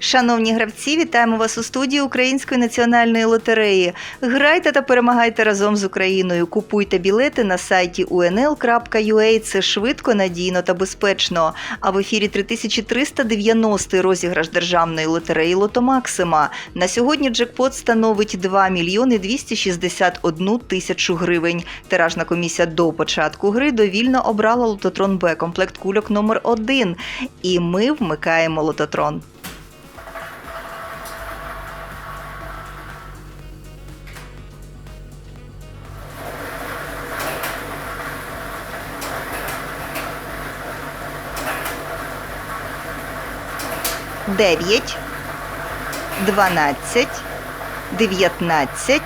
Шановні гравці, вітаємо вас у студії Української національної лотереї. Грайте та перемагайте разом з Україною. Купуйте білети на сайті unl.ua. Це швидко, надійно та безпечно. А в ефірі 3390 розіграш державної лотереї Лото Максима. На сьогодні джекпот становить 2 мільйони 261 тисячу гривень. Тиражна комісія до початку гри довільно обрала лототрон Б комплект кульок номер 1 І ми вмикаємо лототрон. Дев'ять, дванадцять, дев'ятнадцять,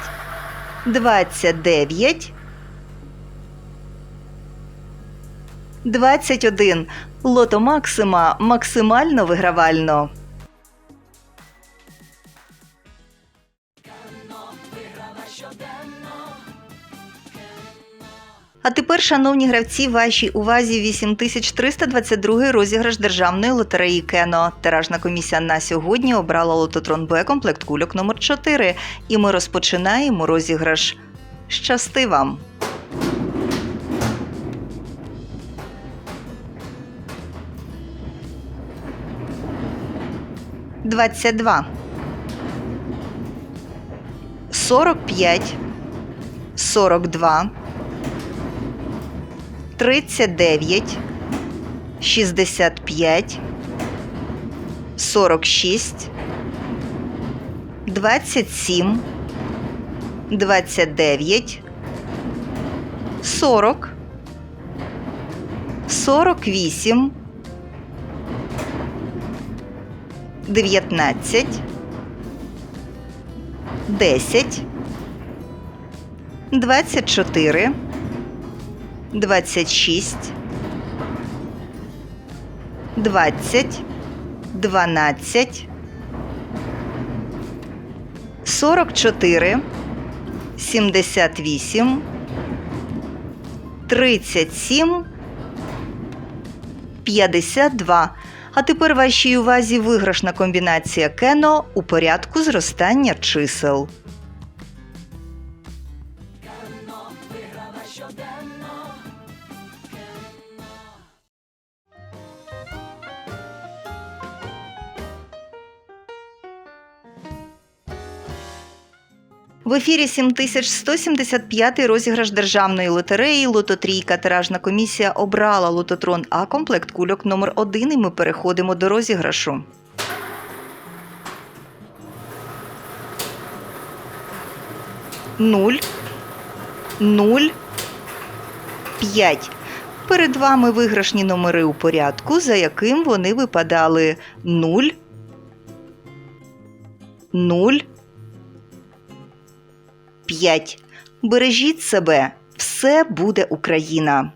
двадцять дев'ять, двадцять один. Лото Максима максимально вигравально. А тепер, шановні гравці, вашій увазі 8322 розіграш державної лотереї Кено. Тиражна комісія на сьогодні обрала лототрон Б комплект кульок номер 4 І ми розпочинаємо розіграш. Щасти вам! Двадцять два. Сорок п'ять. Сорок два. 39, 65, 46, 27, 29, 40, 48, 19, 10, 24, 26, 20, 12, 44, 78, 37, 52. А тепер вашій увазі виграшна комбінація кено у порядку зростання чисел. В ефірі 7175 розіграш державної лотереї Лототрійка. Тиражна комісія обрала лототрон А комплект кульок номер 1 і ми переходимо до розіграшу. Нуль. Нуль. П'ять. Перед вами виграшні номери у порядку, за яким вони випадали 0, 0, 5. Бережіть себе, все буде Україна.